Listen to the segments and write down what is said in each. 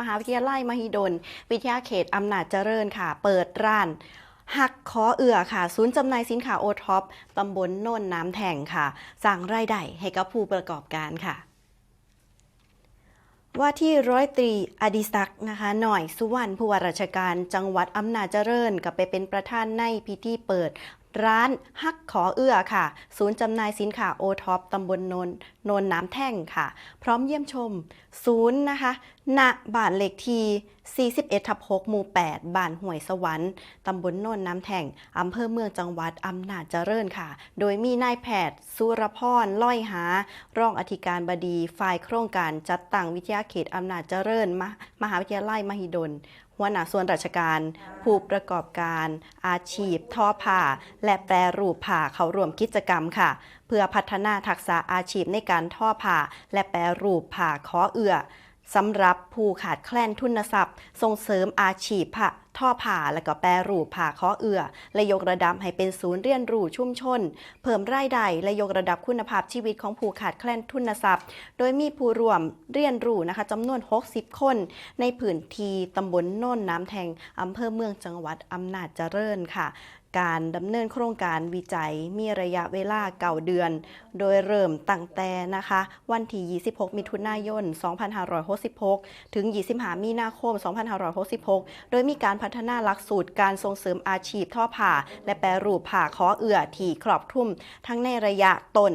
มหาวิทยาลัยมหิดล วิทยาเขตอำนาจเจริญค่ะ เปิดร้านหักคอเอือค่ะ ศูนย์จำหน่ายสินค้าโอท็อปตำบลโน่นน้ำแทงค่ะ สร้างรายได้ให้กับผู้ประกอบการค่ะว่าที่ร้อยตรีอดิศักต์นะคะ หน่อยสุวรรณผู้ว่าราชการจังหวัดอำนาจเจริญกับไปเป็นประธานในพิธีเปิด ร้านฮักขอเอื้อค่ะ ศูนย์จำหน่ายสินค้าโอท็อปตำบลโนนโนนน้ำแท่งค่ะ พร้อมเยี่ยมชม ศูนย์นะคะณบ้านเลขที่41ทับ6หมู่ 8 บ้านห้วยสวรรค์ ตำบลโนนน้ำแท่งอำเภอเมืองจังหวัดอำนาจเจริญค่ะ โดยมีนายแพทย์ สุรพรล่อยหา รองอธิการบดี ฝ่ายโครงการจัดตั้งวิทยาเขตอำนาจเจริญมมหาวิทยาลัยมหิดล หัวหน้าส่วนราชการ ผู้ประกอบการ อาชีพทอผ้า และแปรรูปผ้าเข้าร่วมกิจกรรมค่ะ เพื่อพัฒนาทักษะอาชีพในการทอผ้าและแปรรูปผ้าขอเอื้อ สำหรับผู้ขาดแคลนทุนทรัพย์ ส่งเสริมอาชีพผ้าทอผ้าและก็แปรรูปผ้าข้อเอื้อและยกระดับให้เป็นศูนย์เรียนรู้ชุมชน เพิ่มรายได้และยกระดับคุณภาพชีวิตของผู้ขาดแคลนทุนทรัพย์ โดยมีผู้ร่วมเรียนรู้นะคะจำนวน 60 คน ในพื้นที่ตำบลโน่นน้ำแทงอำเภอเมืองจังหวัดอำนาจเจริญค่ะ การดำเนินโครงการวิจัยมีระยะเวลาเก่าเดือน โดยเริ่มตั้งแต่นะคะ วันที่ 26 มิถุนายน 2566 ถึง 25 มีนาคม 2566 โดยมีการพัฒนาหลักสูตรการส่งเสริมอาชีพท่อผ่า และแปรรูปผ่าขอเอื่อที่ครอบคลุม ทั้งในระยะต้น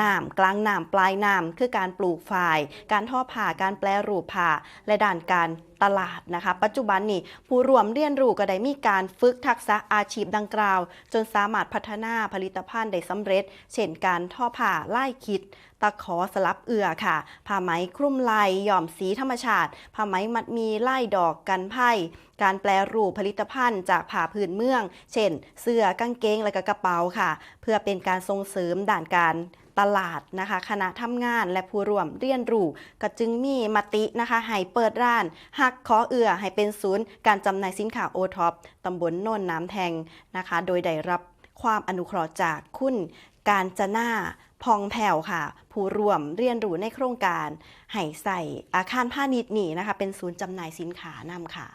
น้ำกลางน้ำปลายน้ำคือการปลูกฝ่าย การท่อผ่าการแปรรูปผ่า และด้านการตลาดนะคะ ปัจจุบันนี่ผู้ร่วมเรียนรู้ก็ได้มีการฝึกทักษะอาชีพดังกล่าว จนสามารถพัฒนาผลิตภัณฑ์ได้สำเร็จ เช่นการท่อผ่าไล่คิดตะขอสลับเอือค่ะ ผ้าไหมคลุมลายหย่อมสีธรรมชาติ ผ้าไหมมัดมีไล่ดอกกันไพ่การแปลรูปผลิตภัณฑ์จากผ้าพื้นเมือง เช่น เสื้อกางเกงและก็กระเป๋าค่ะ เพื่อเป็นการส่งเสริมด่านการตลาดนะคะคณะทำงานและผู้ร่วมเรียนรู้ก็จึงมีมตินะคะให้เปิดร้าน หักขอเอือให้เป็นศูนย์การจำหน่ายสินค้าโอท็อปตำบลโนนน้ำแทงนะคะ โดยได้รับความอนุเคราะห์จากคุณ การจนาพองแผ่วค่ะ ผู้ร่วมเรียนรู้ในโครงการให้ใส่อาคารพาณิชย์นี่นะคะ เป็นศูนย์จำหน่ายสินค้านำค่ะ